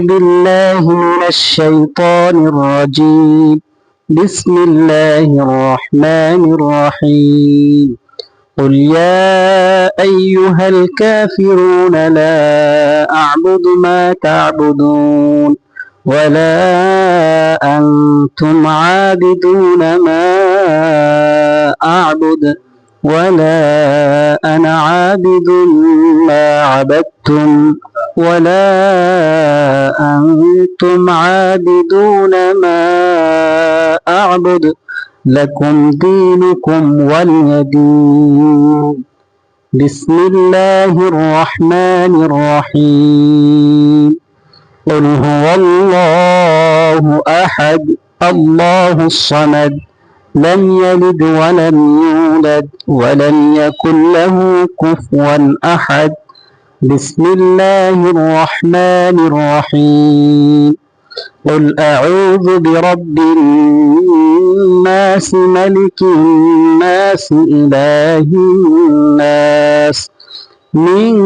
بالله من الشيطان الرجيم. بسم الله الرحمن الرحيم. قل يا أيها الكافرون لا أعبد ما تعبدون ولا أنتم عابدون ما أعبد. ولا أنا عابد ما عبدتم ولا أنتم عابدون ما أعبد لكم دينكم ولي بسم الله الرحمن الرحيم. قل هو الله أحد الله الصمد لم يلد ولم يولد ولم يكن له كفوا أحد. بسم الله الرحمن الرحيم. قل أعوذ برب الناس ملك الناس إله الناس. من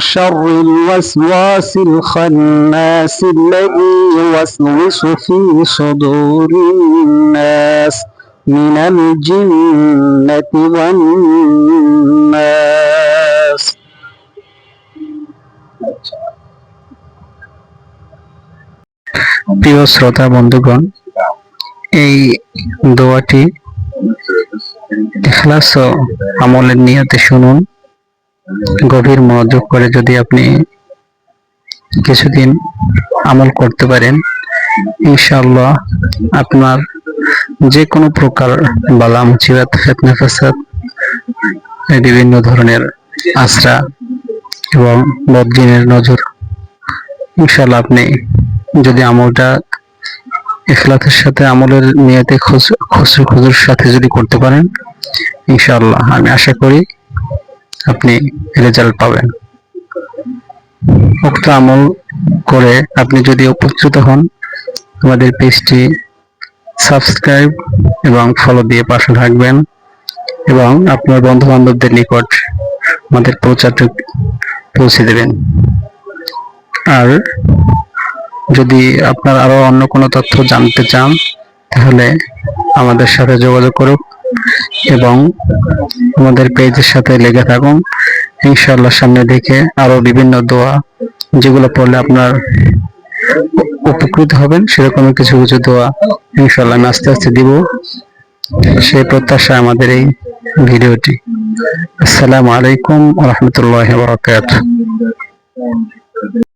شر الوسواس الخناس الذي يوسوس في صدور الناس. من الجنة والناس প্রিয় শ্রোতা বন্ধুগণ এই দোয়াটি ইখলাস ও আমলের নিয়তে শুনুন গভীর মনোযোগ করে যদি আপনি কিছুদিন আমল করতে পারেন ইনশাআল্লাহ আপনার যে কোনো প্রকার বালা, মুসিবত, ফেতনা, ফাসাদ বিভিন্ন ধরনের আশ্রা এবং বদজিনের নজর। ইনশাআল্লাহ আপনি যদি আমলটা ইখলাসের সাথে, আমলের নিয়তে খসরু খুজুর সাথে যদি করতে পারেন ইনশাল্লাহ আমি আশা করি আপনি রেজাল্ট পাবেন। উক্ত আমল করে আপনি যদি উপকৃত হন, আমাদের পেজটি সাবস্ক্রাইব এবং ফলো দিয়ে পাশে থাকবেন এবং আপনার বন্ধু বান্ধবদের নিকট আমাদের প্রচারটি পৌঁছে দেবেন। আর যদি আপনার আরও অন্য কোনো তথ্য জানতে চান, তাহলে আমাদের সাথে যোগাযোগ করুন এবং আমাদের পেজের সাথে লেগে থাকুন। ইনশাআল্লাহ সামনে দেখে আরও বিভিন্ন দোয়া যেগুলো পড়লে আপনার উপকৃত হবেন সেরকম কিছু কিছু দোয়া ইনশাআল্লাহ আমি আস্তে আস্তে দিব। সেই প্রত্যাশা আমাদের এই ভিডিওটি। আসসালামু আলাইকুম রহমতুল্লাহ বরকাত